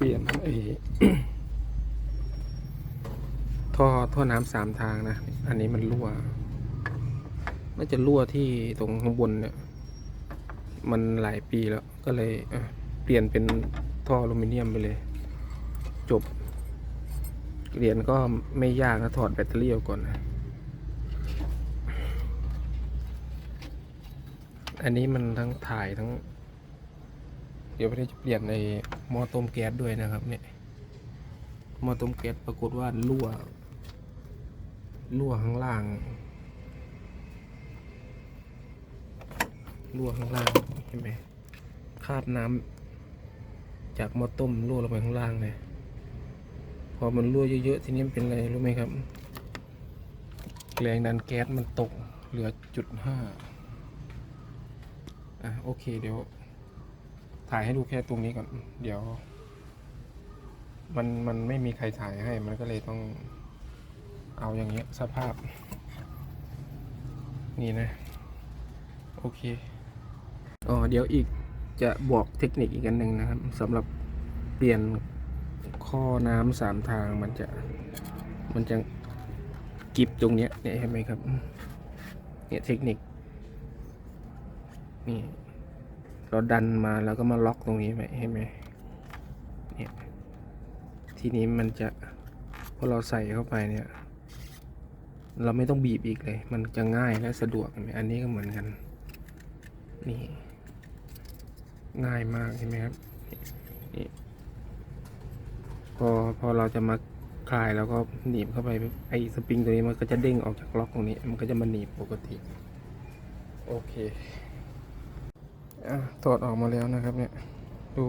ปลี่ยนไอ้ท่อท่อน้ำสามทางนะ อันนี้มันรั่ว น่าจะรั่วที่ตรงข้างบนเนี่ย มันหลายปีแล้ว ก็เลยเปลี่ยนเป็นท่ออลูมิเนียมไปเลย จบเรียนก็ไม่ยากนะถอดแบตเตอรี่ออกก่อนนะ อันนี้มันทั้งถ่ายทั้ง ดี๋ยวพี่จะเปลี่ยนในหม้อต้มแก๊สด้วยนะครับ เนี่ยหม้อต้มแก๊สปรากฏว่ารั่วรั่วข้างล่างรั่วข้างล่างเห็นไหมคาบน้ำจากหม้อต้มรั่วลงไปข้างล่างเลยพอมันรั่วเยอะๆทีนี้นเป็นอะไรรู้ไหมครับแรงดันแก๊สมันตกเหลือจุดห้าอะโอเคเดี๋ยว ถ่ายให้ดูแค่ตรงนี้ก่อน เดี๋ยว มันมันไม่มีใครถ่ายให้ มันก็เลยต้องเอาอย่างเงี้ยสภาพ นี่นะ โอเคอ๋อเดี๋ยวอีกจะบอกเทคนิคอีกอันหนึ่งนะครับสำหรับเปลี่ยนข้อน้ำสามทางมันจะ มันจะกิบตรงเนี้ยเนี่ยเห็นไหมครับ เนี่ยเทคนิคนี่ เราดันมาแล้วก็มาล็อกตรงนี้ไว้เห็นไหมเนี่ยทีนี้มันจะพอเราใส่เข้าไปเนี่ย เราไม่ต้องบีบอีกเลย มันจะง่ายและสะดวกเห็นไหมอันนี้ก็เหมือนกัน นี่ ง่ายมากใช่ไหมครับนี่พอพอเราจะมาคลายแล้วก็หนีบเข้าไปไอ้สปริงตัวนี้มันก็จะเด้งออกจากล็อกตรงนี้ มันก็จะมาหนีบปกติ โอเค ถอดออกมาแล้วนะครับเนี่ย ดู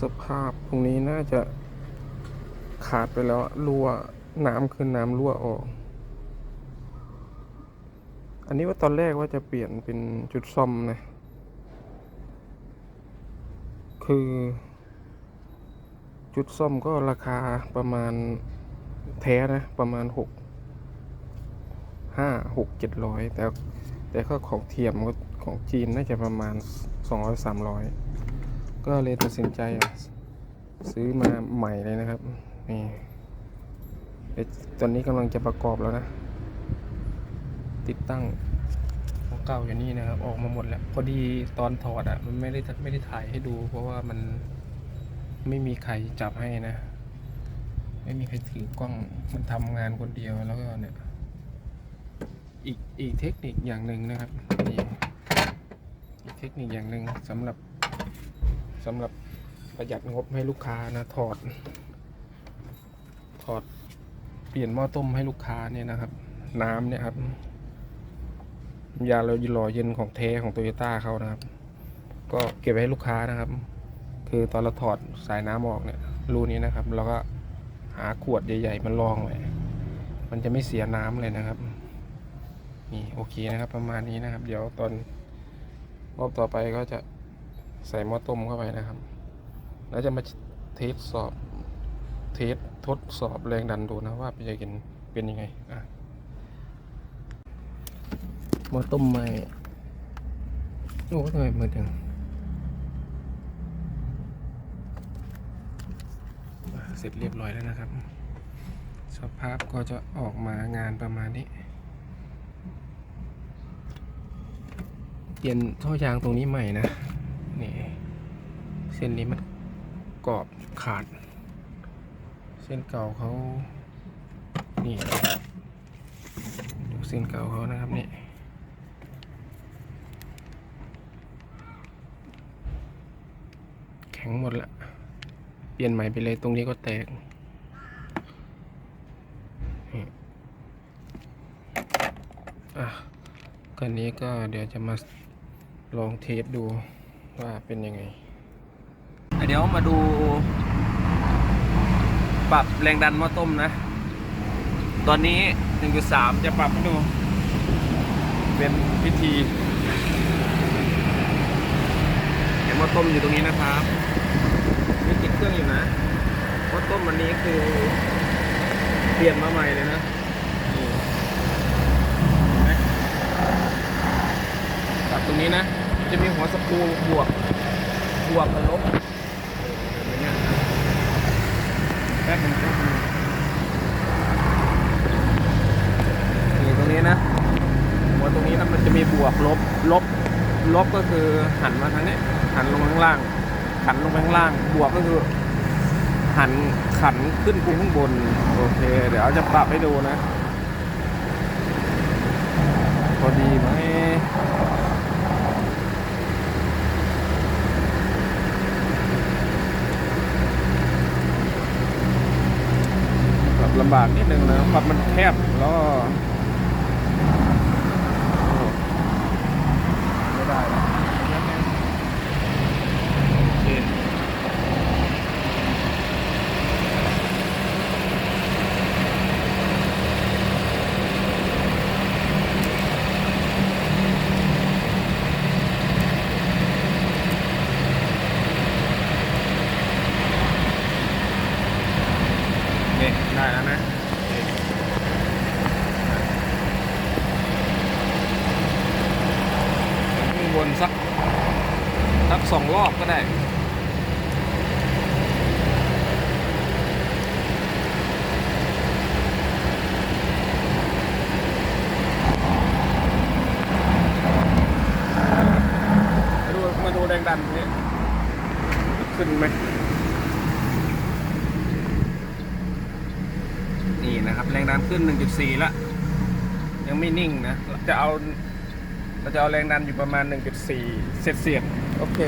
สภาพตรงนี้น่าจะขาดไปแล้วรั่วน้ำคือน้ำรั่วออก อันนี้ว่าตอนแรกว่าจะเปลี่ยนเป็นจุดซ่อมนะ คือ จุดซ่อมก็ราคาประมาณแท้นะ ประมาณหกห้าหกเจ็ดร้อยแต่ แต่ก็ของเทียมของจีนน่าจะประมาณสองร้อยสามร้อยก็เลยตัดสินใจซื้อมาใหม่เลยนะครับ นี่ตอนนี้กำลังจะประกอบแล้วนะ ติดตั้งของเก่าอยู่นี่นะครับ ออกมาหมดแล้ว พอดีตอนถอดอะ่ะ มันไม่ได้ไม่ได้ถ่ายให้ดู เพราะว่ามันไม่มีใครจับให้นะ ไม่มีใครถือกล้อง มันทำงานคนเดียวแล้วก็เนี่ย อีกอีกเทคนิคอย่างหนึ่งนะครับนี่อีกเทคนิคอย่างหนึ่งสำหรับสำหรับประหยัดงบให้ลูกค้านะถอด ถอดเปลี่ยนหม้อต้มให้ลูกค้าเนี่ยนะครับ น้ำเนี่ยครับยาเราหล่อเย็นของเทของโตโยต้าเขานะครับ ก็เก็บไว้ให้ลูกค้านะครับ คือตอนเราถอดสายน้ำออกเนี่ยรูนี้นะครับเราก็หาขวดใหญ่ ๆ มันรองไว้มันจะไม่เสียน้ำเลยนะครับ นี่โอเคนะครับ ประมาณนี้นะครับ เดี๋ยวตอนรอบต่อไปก็จะใส่หม้อต้มเข้าไปนะครับ แล้วจะมาเทสสอบ เทสทดสอบแรงดันดูนะว่าเป็นยังไงเป็นยังไงอะหม้อต้มใหม่โอ้ทำไมเหมือนจังเสร็จเรียบร้อยแล้วนะครับ สภาพก็จะออกมางานประมาณนี้ เปลี่ยนท่อยางตรงนี้ใหม่นะนี่เส้นนี้มันกรอบขาด เส้นเก่าเขานี่ดูเส้นเก่าเขานะครับนี่แข็งหมดละเปลี่ยนใหม่ไปเลยตรงนี้ก็แตกอะกันนี้ก็เดี๋ยวจะมา ลองเทสดูว่าเป็นยังไง เดี๋ยวมาดู ปรับแรงดันหม้อต้มนะ ตอนนี้ 1.3 จะปรับให้ดู เป็นพิธีเห็นหม้อต้มอยู่ตรงนี้นะครับมีติดเครื่องอยู่นะหม้อต้มวันนี้คือเปลี่ยนมาใหม่เลยนะปรับตรงนี้นะ จะมีหัวสกรูบวกบวกกับลบแป๊บนึงแป๊บนึงนี่ตรงนี้นะหัวตรงนี้นะมันจะมีบวกลบลบลบก็คือหันมาทางนี้หันลงข้างล่าง ขันลงไปข้างล่าง บวกก็คือ หันขันขึ้นไปข้างบน โอเค เดี๋ยวจะปรับให้ดูนะ พอดีไหมปรับ ลำบากนิดนึงนะครับมันแคบแล้วก็ไม่ได้นะโอเค นี่ได้แล้วนะ ข้างบนสักสักสองรอบก็ได้มาดูแรงดันนี่ขึ้นไหมนี่นะครับ แรงดันขึ้น 1.4 ละ ยังไม่นิ่งนะ จะเอา เราจะเอาแรงดันอยู่ประมาณ 1.4เศษเศษๆโอเค